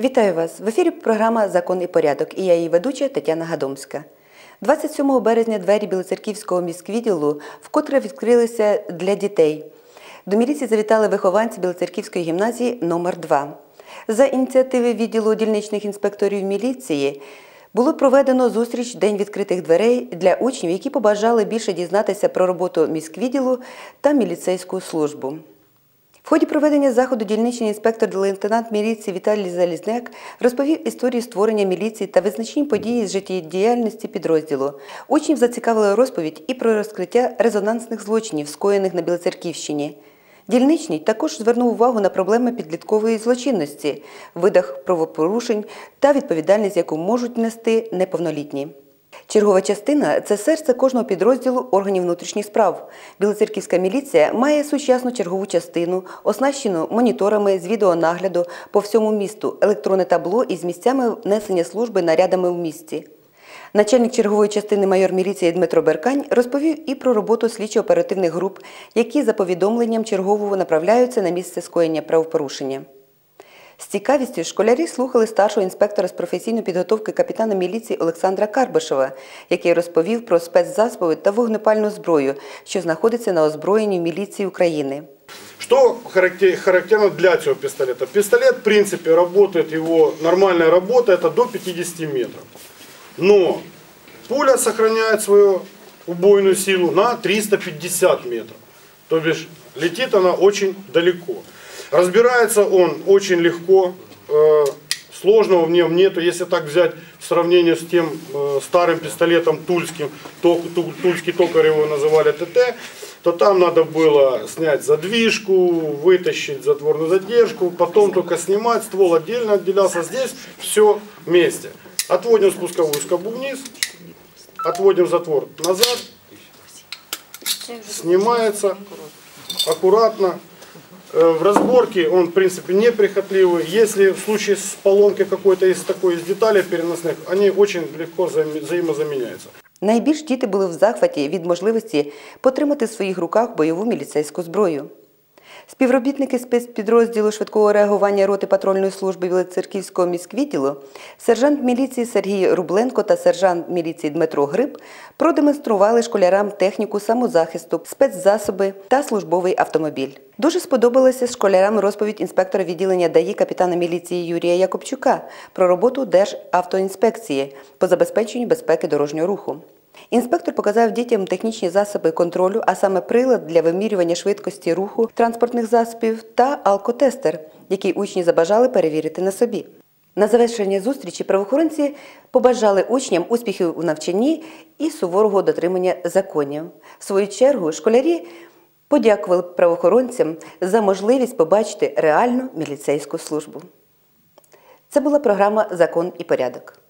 Вітаю вас! В ефірі програма Закон і порядок і я її ведуча Тетяна Гадомська. 27 березня двері Білоцерківського міськвідділу вкотре відкрилися для дітей. До міліції завітали вихованці Білоцерківської гімназії номер 2 За ініціативи відділу дільничних інспекторів міліції було проведено зустріч День відкритих дверей для учнів, які побажали більше дізнатися про роботу міськвідділу та міліцейську службу. В ході проведення заходу дільничний інспектор лейтенант міліції Віталій Залізняк розповів історію створення міліції та визначні події з життєдіяльності підрозділу. Учнів зацікавила розповідь і про розкриття резонансних злочинів, скоєних на Білоцерківщині. Дільничний також звернув увагу на проблеми підліткової злочинності, видах правопорушень та відповідальність, яку можуть нести неповнолітні. Чергова частина це серце кожного підрозділу органів внутрішніх справ. Білоцерківська міліція має сучасну чергову частину, оснащену моніторами з відеонагляду по всьому місту, електронне табло із місцями несення служби нарядами в місті. Начальник чергової частини майор міліції Дмитро Беркань розповів і про роботу слідчо-оперативних груп, які за повідомленням чергового направляються на місце скоєння правопорушення. З цікавістю школярі слухали старшого інспектора з професійної підготовки капітана міліції Олександра Карбишева, який розповів про спецзасоби та вогнепальну зброю, що знаходиться на озброєнні міліції України. Что характерно для этого пистолета? Пистолет, в принципе, работает, его нормальная работа, это до 50 метров. Но пуля сохраняет свою убойную силу на 350 метров. То бишь, летит она очень далеко. Разбирается он очень легко, э, сложного в нем нету. Если так взять в сравнении с тем э, старым пистолетом тульским, то, ту- тульский токарь его называли ТТ, то там надо было снять задвижку, вытащить затворную задержку, потом только снимать, ствол отдельно отделялся. Здесь все вместе. Отводим спусковую скобу вниз, отводим затвор назад, снимается аккуратно. Э, В разборке он, в принципе, неприхотливый. Если в случае с поломкой какой-то из такой из деталей переносных, они очень легко взаим- взаимозаменяются. Найбільш діти були в захваті від можливості потримати в своїх руках бойову міліцейську зброю. Співробітники спецпідрозділу швидкого реагування роти патрульної служби Білоцерківського міськвідділу, сержант міліції Сергій Рубленко та сержант міліції Дмитро Гриб продемонстрували школярам техніку самозахисту, спецзасоби та службовий автомобіль. Дуже сподобалася школярам розповідь інспектора відділення ДАІ капітана міліції Юрія Якобчука про роботу Державтоінспекції по забезпеченню безпеки дорожнього руху. Інспектор показав дітям технічні засоби контролю, а саме прилад для вимірювання швидкості руху транспортних засобів та алкотестер, який учні забажали перевірити на собі. На завершення зустрічі правоохоронці побажали учням успіхів у навчанні і суворого дотримання законів. В свою чергу школярі подякували правоохоронцям за можливість побачити реальну міліцейську службу. Це була програма Закон і порядок.